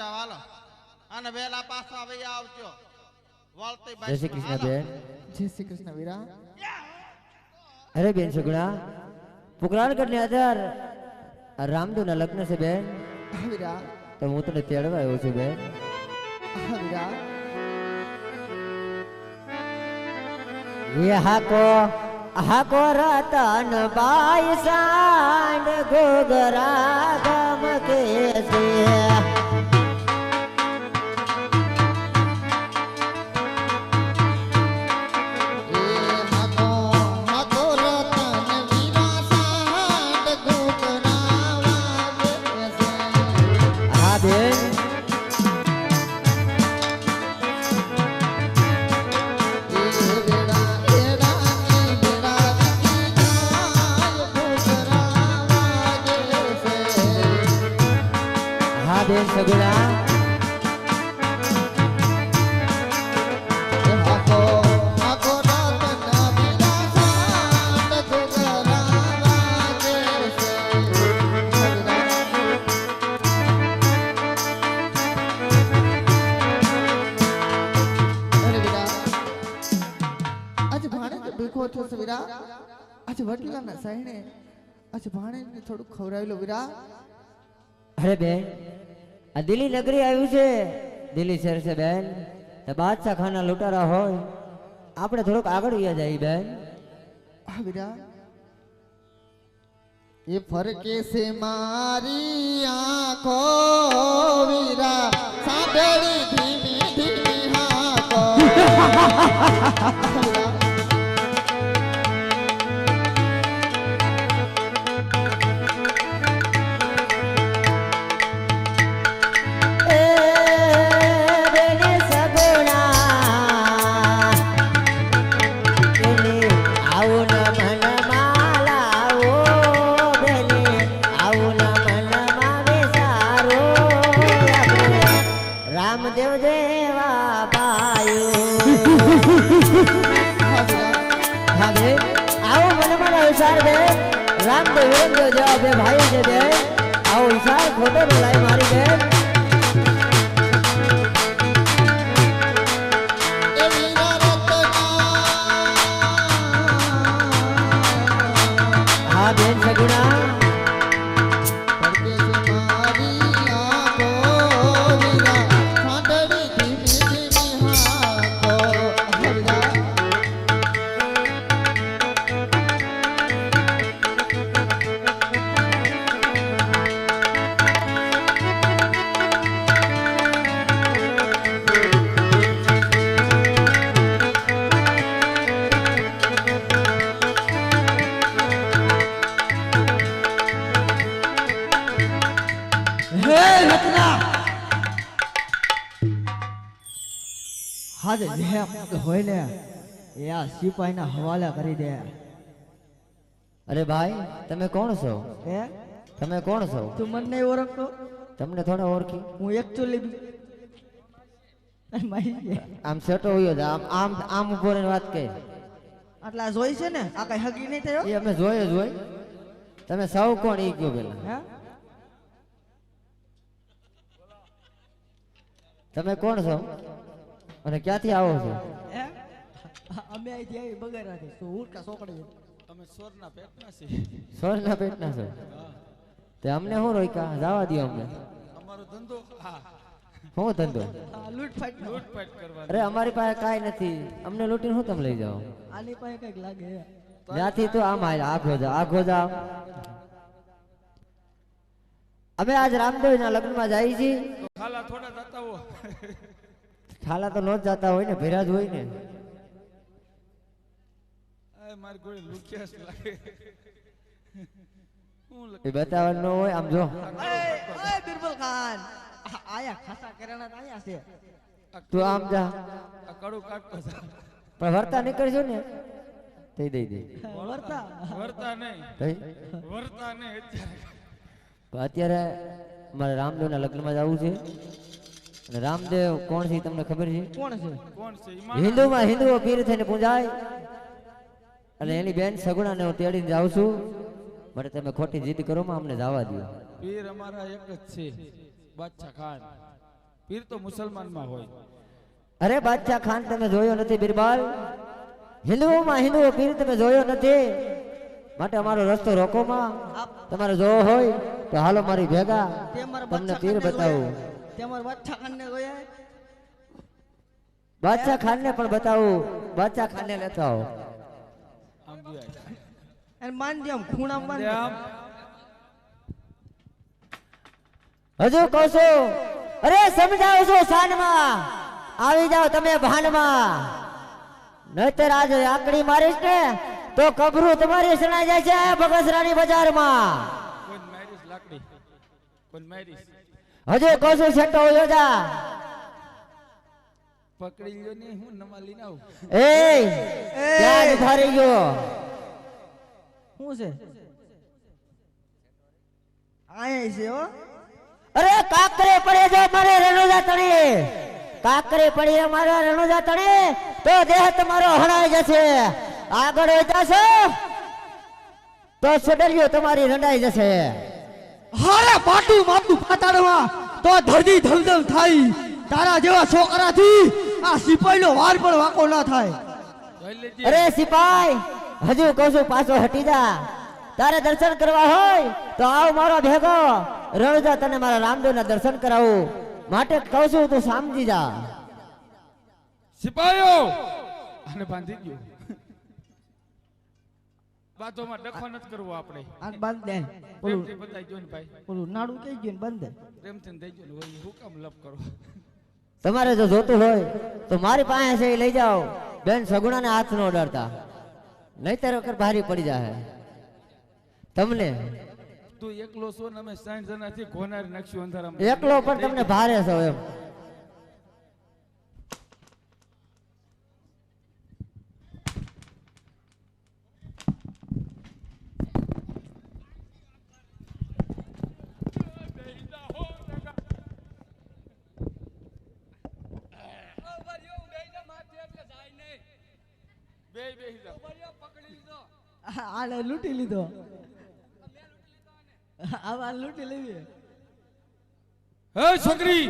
જાવ હાલો. અને વેલા પાછા વહી આવજો. વળતી જય શ્રી કૃષ્ણ બેન. જય શ્રી કૃષ્ણ વીરા. અરે બેન સગુણા પુકરાણગઢની આધાર. આ રામદેવના લગ્ન છે બેન. વીરા. તો હું તને તેડવા આવ્યો છું બેન. વીરા. હાકો હાકો રતન બાઈ સાંડ ગોગરા ગમ કે છે. તો ભીખો છે વીરા. આજે વડલાના સાઈણે આજે ભાણે ને થોડું ખવડાવી લો વીરા. અરે બેન આ દિલ્હી નગરી આવ્યું છે. દિલ્હી શહેર છે બેન. તો બાદશાહ ખાના લૂંટારા હોય. આપણે થોડુંક આગળ વ્યા જાય બેન. હા એ ફરકે છે મારી આંખો વીરા. સાંભળી ધીમી ધીમી હાકો. વિચાર બે રામદેવ વિરમદેવ જેવા બે ભાઈ છે બે આવો વિચાર ખોટો ન લાય મારી બેન હાજે જે હોય ને એ આ સિપાહીના હવાલે કરી દે. અરે ભાઈ તમે કોણ છો? હે? તમે કોણ છો? તું મને નહીં ઓળખતો? તમને થોડા ઓળખી. હું એકચ્યુઅલી આમ સેટો હોય આમ આમ આમ ઊભો રહીને વાત કહે આટલા જોઈ છે ને? આ કઈ હગી નહીં થયો? એ અમે જોયો જ હોય. તમે સૌ કોણ ઈ ગયો પેલા? હા? તમે કોણ છો? અને ક્યાંથી આવો છો? હે અમે અહીંથી આવી બગાડ્યાથી તો ઉડકા સોકડી તમે સ્વરના પેટના છે. સ્વરના પેટના છો? તે અમને શું રોક્યા? જવા દો અમને. અમારો ધંધો હા શું ધંધો? લૂંટફાટ લૂંટફાટ કરવા અરે અમારી પાસે કાંઈ નથી. અમને લૂંટીને શું તમે લઈ જાઓ? આની પાસે કંઈક લાગે. ત્યાંથી તો આમ હાલ આખો જા આખો જાવ અમે આજ રામદેવના લગ્નમાં જઈએ છીએ. તો ખાલા થોડા જતા હો ખાલા તો ન જ જતા હોય ને ભેરા જ હોય ને. મારી ગોળી લુખ્યા લાગે. એ બતાવવાનું ન હોય આમ જો. ઓય બિરબલ ખાન. આયા ખાસા કરેણા આયા છે. તું આમ જા. કડું કાટતો જા. પણ વર્તા નીકળજો ને. થઈ દઈ દે. વર્તા? વર્તા નહીં. થઈ વરતા નહીં અત્યારે. અત્યારે મારે રામદેવના લગ્નમાં જવું છે. રામદેવ કોણ છે તમને ખબર છે? કોણ છે? કોણ છે? હિન્દુમાં હિન્દુઓ પીર થઈને પૂજાય. અને એની બેન સગુણાને હું તેડીને જાઉં છું. માટે તમે ખોટી જીદ કરો માં અમને જવા દો પીર અમારા એક જ છે બાદશાહ ખાન. પીર તો મુસલમાનમાં હોય. અરે બાદશાહ ખાન તમે જોયો નથી બિરબાલ? હિન્દુઓમાં હિન્દુઓ પીર તમે જોયો નથી. માટે અમારો રસ્તો રોકોમાં તમારે જોવો હોય તો હાલો મારી ભેગા. તમને પીર બતાવું. જોયા. તે મારા બાદશાહ ખાનને જોયા બાદશાહ ખાનને પણ બતાવું. બાદશાહ ખાનને લેતા આવો. અને માનજો આમ ખૂણા માન હજુ કહો છો. અરે સમજાવો છો શાનમાં આવી જાઓ તમે ભાનમાં. નહીતર આજે આકડી મારીશ ને તો કબરું તમારી સણાઈ જાય છે બગસરાની બજારમાં. કોઈ મારીશ લાકડી? કોઈ મારીશ? હજુ કહું છું સેટો યોજા પકડી લ્યો ને હું નમા લઈને આવું. એ ક્યાં ઊભા રહી ગયો. શું છે? આય છે હો. અરે કાકરે પડે જો મારે રણુજા તણી કાકરે પડી મારે રણુજા તણી તો દેહ તમારો હણાઈ જશે. આગળ જશો તો સડલ્યો તમારી રંડાઈ જશે. હારે પાટું પાતાડવા તો ધરતી ધમધમ થાય. તારા જેવા છોકરાથી આ સિપાહીનો વાર પણ વાકો ના થાય. અરે સિપાઈ હજુ કહું છું પાછો હટી જા. તારે દર્શન કરવા હોય તો આવ મારો ભેગો. રણજા તને મારા રામદેવ ના દર્શન કરાવું. માટે કહું છું તું સમજી જા. સિપાહીઓ અને બાંધી ગયો બાજુમાં ડખો નથી કરવો આપણે. આ બંધ દે ઓલું બતાવી ગયો ને ભાઈ. ઓલું નાડું કહી ગયું ને બંધ દે પ્રેમથી દઈ ગયો ને હોય હું કામ લપ કરો? તમારે જો જોતું હોય તો મારી પાસે છે એ લઈ જાઓ. બેન સગુણાને હાથ નો ડરતા નહીતર વખત ભારી પડી જાય તમને? તું એકલો છો ને અમે સાઈઠ જણાથી કોનાર નાખ્યું અંધારામાં. એકલો પણ તમને ભારે છો એમ. બે આને લૂંટી લીધો. આવા લૂંટી લેવી. હે છોકરી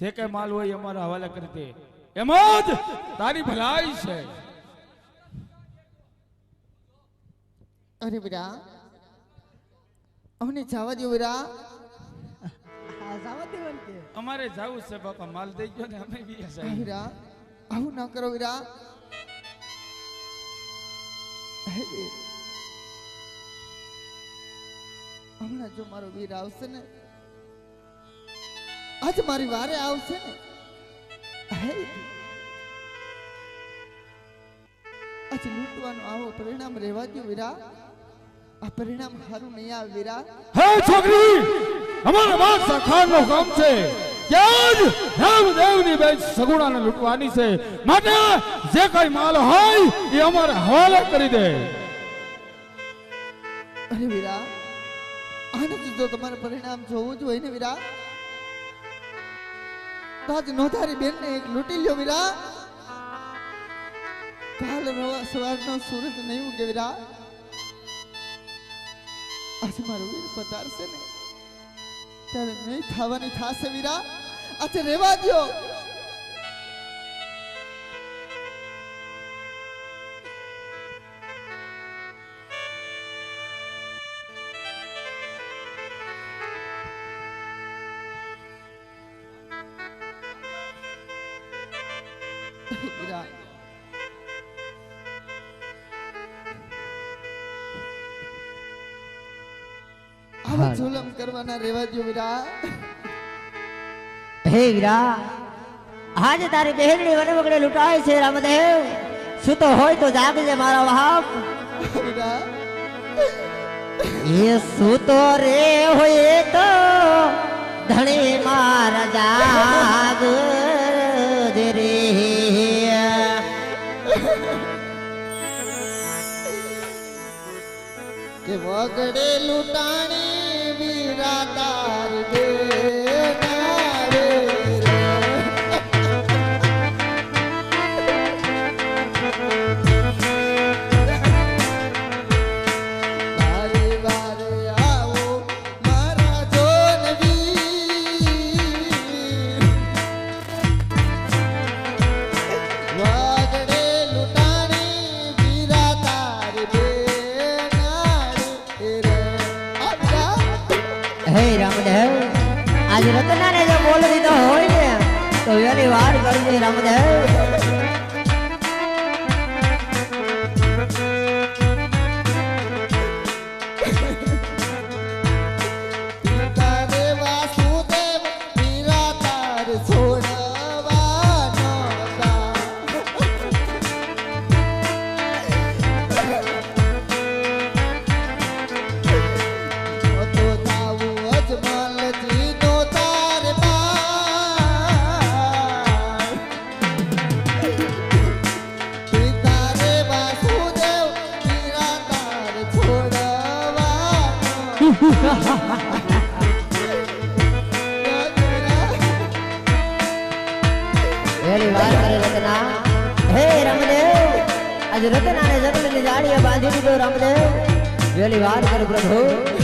જે કઈ માલ હોય અમારા હવાલે કરી દે. એમ જ તારી ભલાઈ છે. અરે વીરા અમને જવા દો કે. અમારે જાવું છે બાપા માલ દઈ ગયો ને અમે બી આવું ના કરો વીર. હમણાં જો મારો વીર આવશે ને, આજ મારી વારે આવશે ને આજ લૂંટવાનું આવો પરિણામ રહેવા દો વીરા. આ પરિણામ સારું નહીં આવે વીરા. હે છોકરી, અમારા બાદશાહ ખાનનું કામ છે. ત્યાં જ રામદેવની બેન સગુણાને લૂંટવાની છે. માટે જે કઈ માલ હોય એ અમારે હવાલે કરી દે. અરે વીરા, આને જો તમારે પરિણામ જોવું જ હોય ને વીરા. તાજ નોધારી બેનને એક લૂંટી લ્યો વીરા. કાલ સવારનો સૂરજ નહીં ઉગે વીરા. આજે મારો વીર પતારશે ને. ત્યારે નહીં થવાની થાશે વીરા આજે રેવા દ્યો જુલમ રેવા દ્યો વીરા હે વીરા આજે તારી બહેનની વને વગડે લૂંટાય છે રામદેવ. શું હોય તો જાગજે મારા બાપ. એ રે હોય તો ધણી મારા જાગ રે. કે વગડે લૂંટાણી હે રામદેવ આજ રત્નાને જો બોલ દીધો હોય ને તો એની વાર કરજે રામદેવ આજ રતન અને જતનની જાળીએ બાંધી દીધો રામદેવ વેલી વાત કરું પ્રભુ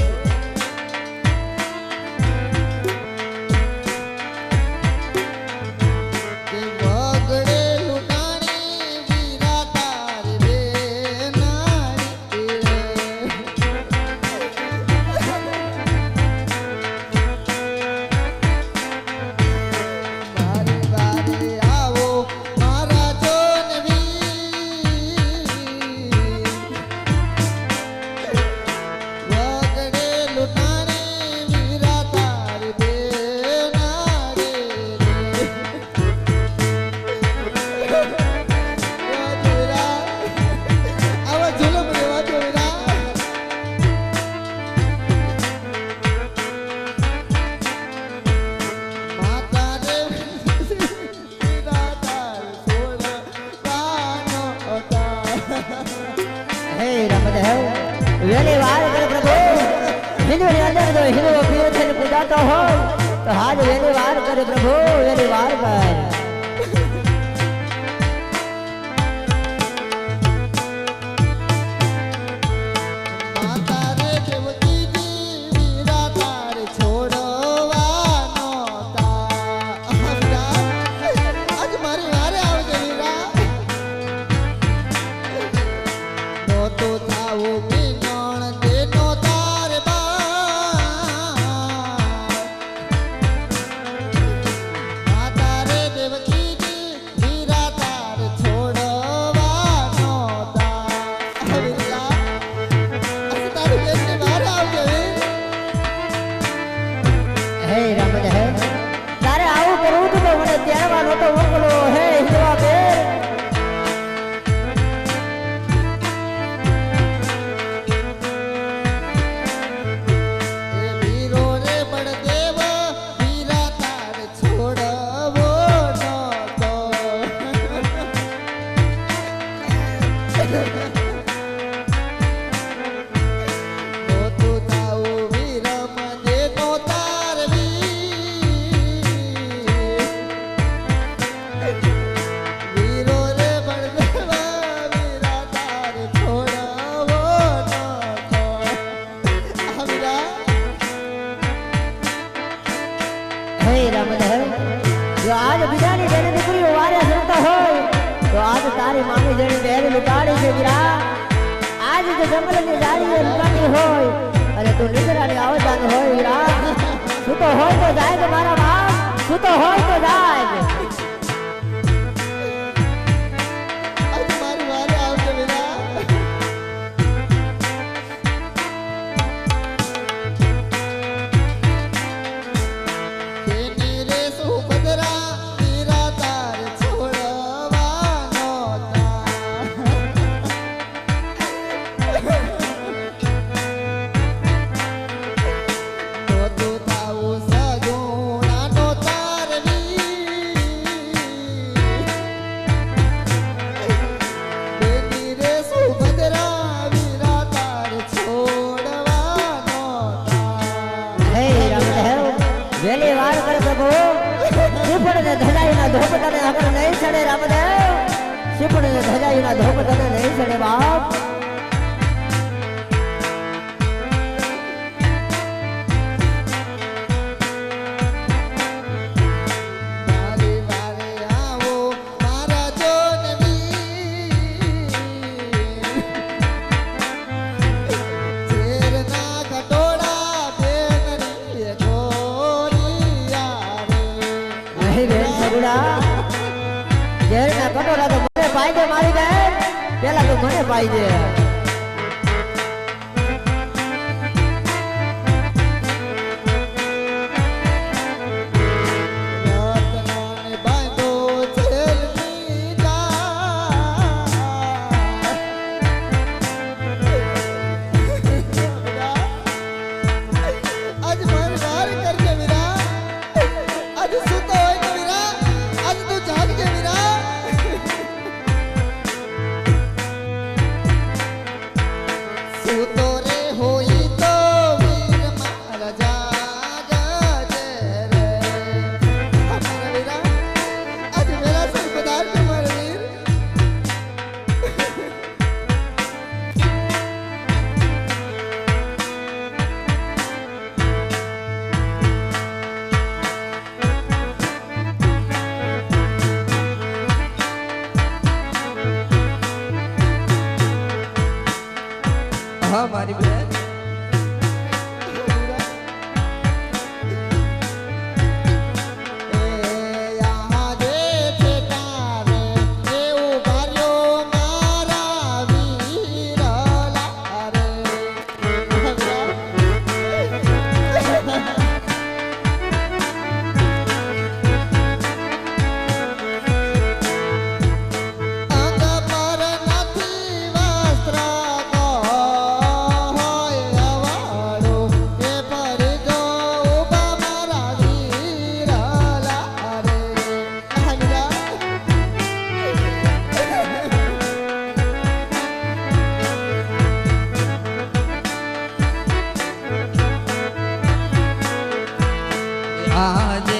आज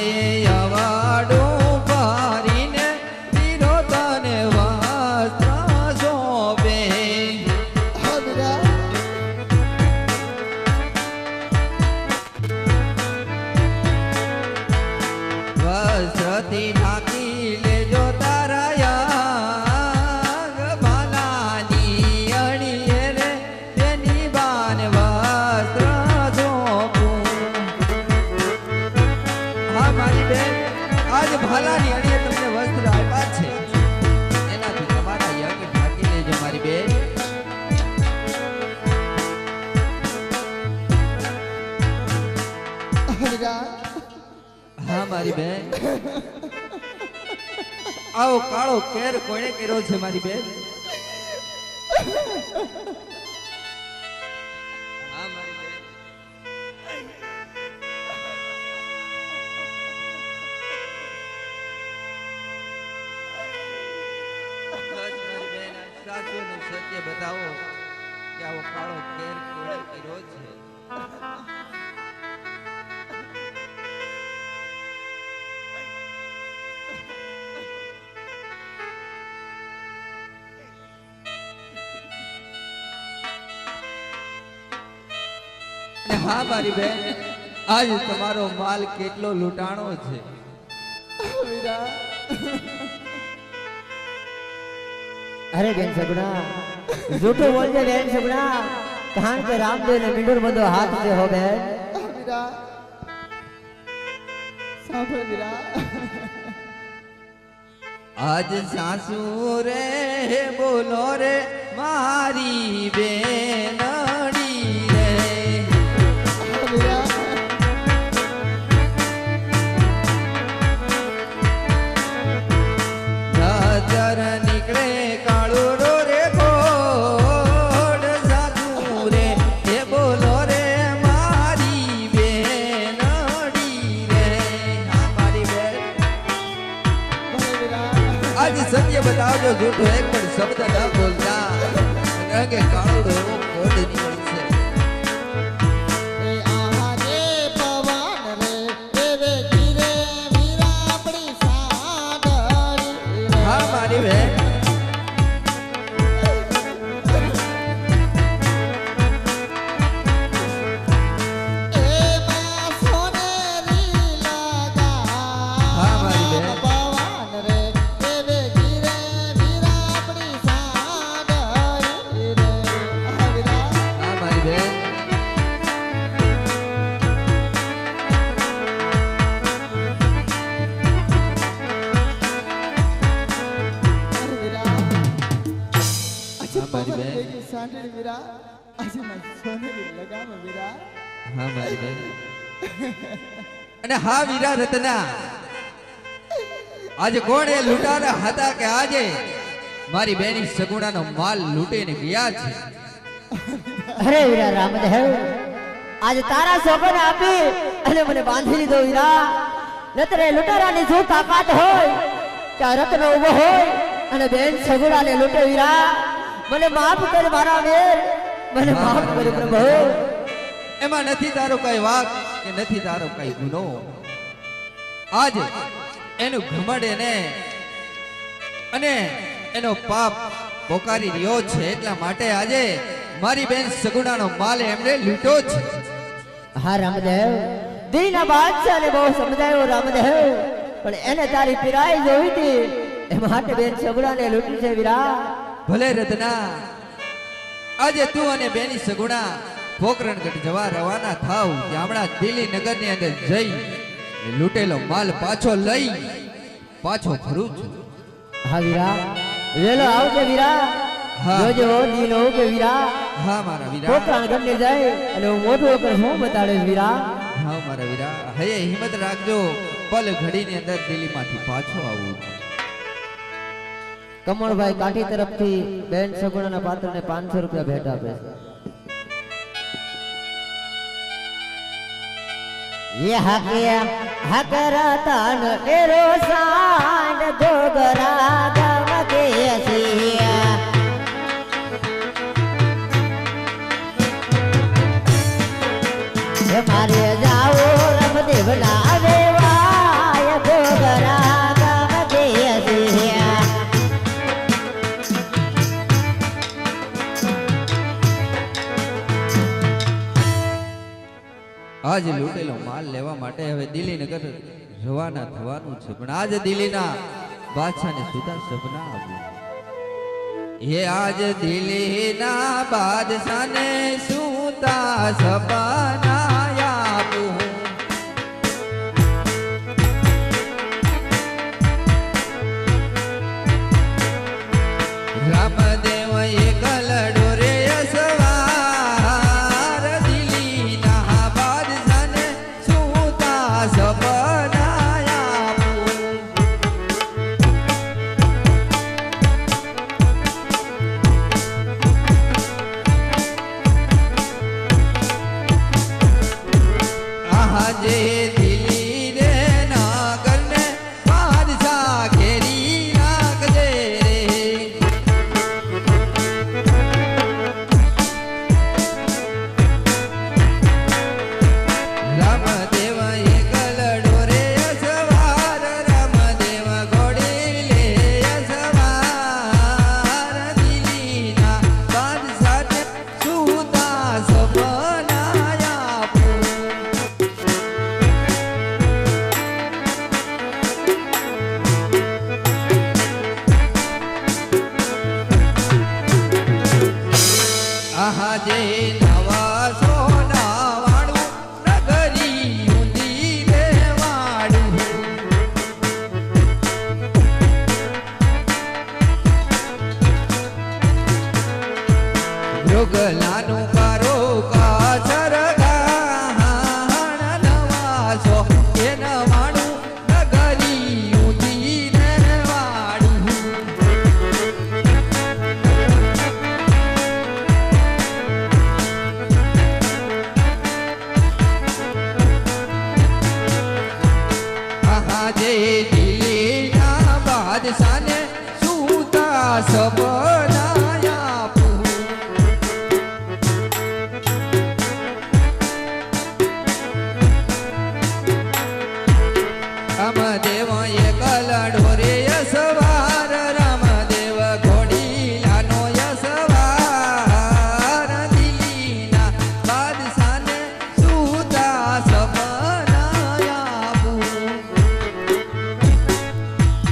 મારી બેન. આવો કાળો કેર કોણે કર્યો છે મારી બેન? મારી બેન આજ તમારો માલ કેટલો લૂંટાણો છે? અરે બેન સગુણા જૂઠું બોલજે બેન સગુણા. કારણ કે રામદેવ ને મીઠુર બધો હાથ છે હો બેન. આજ સાસુ રે બોલો રે મારી બેન. સત્ય બતાવજો જૂઠું એક પણ શબ્દ ન બોલતા. રંગે કાળો મોઢની વીરા આજે મારી સોનેરી લગામ વીરા હા મારી બેન અને હા વીરા રત્ના. આજે કોણ એ લૂંટારા હતા કે આજે? મારી બેની સગુણાનો માલ લૂંટીને ગયા છે. અરે વીરા રામદેવ આજે તારા સોગન આપી અને મને બાંધી લીધો વીરા. નતરે લૂંટારાની જો તાકાત હોય કે રત્ન ઊભો હોય અને બેન સગુડાને લૂંટે વીરા. મને માફ કર મારા વેર મને માફ કર પ્રભુ. એમાં નથી તારો કઈ વાક કે નથી તારો કઈ ગુનો. આજ એનું ઘમડ એને અને એનો પાપ પોકારી રહ્યો છે એટલા માટે આજે મારી બેન સગુણાનો માલ એમણે લૂંટો છે. હા રામદેવ. દીના બાદશાહને બહુ સમજાયો રામદેવ. પણ એને તારી પિરાઈ જોઈ હતી એ માટે બેન સગુડાને લૂંટી છે વીરા. ભલે રતના આજે તું અને બેની સગુણા પોકરણગઢ જવા રવાના થાવ. હમણાં દિલ્હી નગરની અંદર જઈ લૂટેલો માલ પાછો લઈ પાછો ફરું છું. હા વીરા વેલો આવજે વીરા. જોજો દિન હોવ કે વીરા. હા મારા વીરા. પોકરાણ ગમને જાય અને હું મોટું કર હું બતાડે વીરા. હા મારા વીરા. હયે હિંમત રાખજો. પલ ઘડીની અંદર દિલ્હીમાંથી પાછો આવું કમળભાઈ કાઠી તરફથી બેન સગુણાના પાત્રને પાંચસો રૂપિયા ભેટ આપે છે. એ હકે હકરા તન આજ લૂંટેલો માલ લેવા માટે હવે દિલ્હી નગર રવાના થવાનું છે. પણ આજ દિલ્હીના બાદશાહને સુધા સપના આવ્યું હે આજ દિલ્હીના બાદશાહને સુતા સપના